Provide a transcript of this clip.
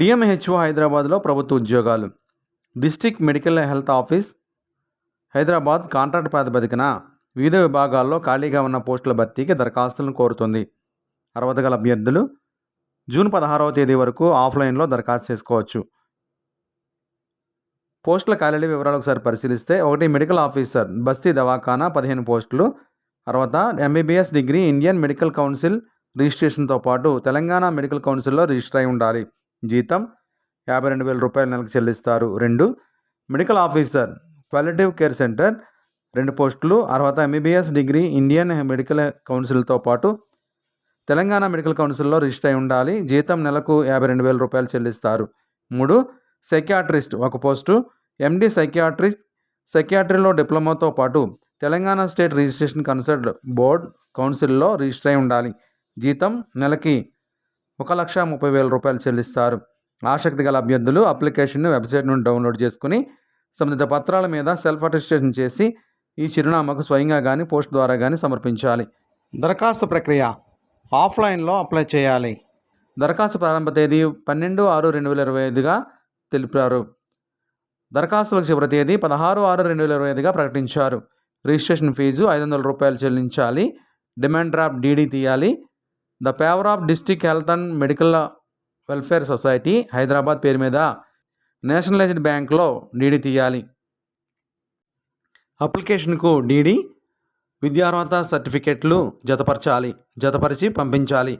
DMHO హైదరాబాద్లో ప్రభుత్వ ఉద్యోగాలు. District medical health office. Hyderabad contract ప్రాతిపదికన వివిధ విభాగాల్లో ఖాళీగా ఉన్న పోస్టుల భర్తీకి దరఖాస్తులను కోరుతుంది. అర్హత గల అభ్యర్థులు జూన్ పదహారవ తేదీ వరకు ఆఫ్లైన్లో దరఖాస్తు చేసుకోవచ్చు. పోస్టుల ఖాళీల వివరాలు ఒకసారి పరిశీలిస్తే ఒకటి మెడికల్ ఆఫీసర్ బస్తీ దవాఖానా పదిహేను పోస్టులు. తర్వాత MBBS degree Indian medical council రిజిస్ట్రేషన్తో పాటు తెలంగాణ మెడికల్ కౌన్సిల్లో రిజిస్టర్ అయి ఉండాలి. జీతం యాభై రెండు వేల రూపాయల నెలకు చెల్లిస్తారు. రెండు medical officer qualitative care centre రెండు పోస్టులు అర్హత ఎంబీబీఎస్ డిగ్రీ ఇండియన్ మెడికల్ కౌన్సిల్తో పాటు తెలంగాణ మెడికల్ కౌన్సిల్లో రిజిస్టర్ అయి ఉండాలి. జీతం నెలకు యాభై రెండు వేల రూపాయలు చెల్లిస్తారు. మూడు సైకియాట్రిస్ట్ ఒక పోస్టు ఎండి సైకియాట్రిస్ట్ సైకియాట్రీలో డిప్లొమాతో పాటు Telangana state registration consult board కౌన్సిల్లో రిజిస్టర్ అయి ఉండాలి. జీతం నెలకి ఒక లక్ష ముప్పై వేల రూపాయలు చెల్లిస్తారు. ఆసక్తి గల అభ్యర్థులు అప్లికేషన్ను వెబ్సైట్ నుండి డౌన్లోడ్ చేసుకుని సంబంధిత పత్రాల మీద సెల్ఫ్ అటెస్టేషన్ చేసి ఈ చిరునామాకు స్వయంగా కానీ పోస్ట్ ద్వారా కానీ సమర్పించాలి. దరఖాస్తు ప్రక్రియ ఆఫ్లైన్లో అప్లై చేయాలి. దరఖాస్తు ప్రారంభ తేదీ పన్నెండు ఆరు రెండు వేల ఇరవై ఐదుగా తెలిపారు. దరఖాస్తులకు చివరి తేదీ పదహారు ఆరు రెండు వేల ఇరవై ఐదుగా ప్రకటించారు. రిజిస్ట్రేషన్ ఫీజు ఐదు వందల రూపాయలు చెల్లించాలి. డిమాండ్ డ్రాఫ్ట్ డీడీ తీయాలి. The favour of district health and medical welfare society Hyderabad పేరు మీద నేషనలైజ్డ్ బ్యాంక్లో డీడీ తీయాలి. అప్లికేషన్కు డీడీ విద్యార్హత సర్టిఫికెట్లు జతపరచాలి జతపరిచి పంపించాలి.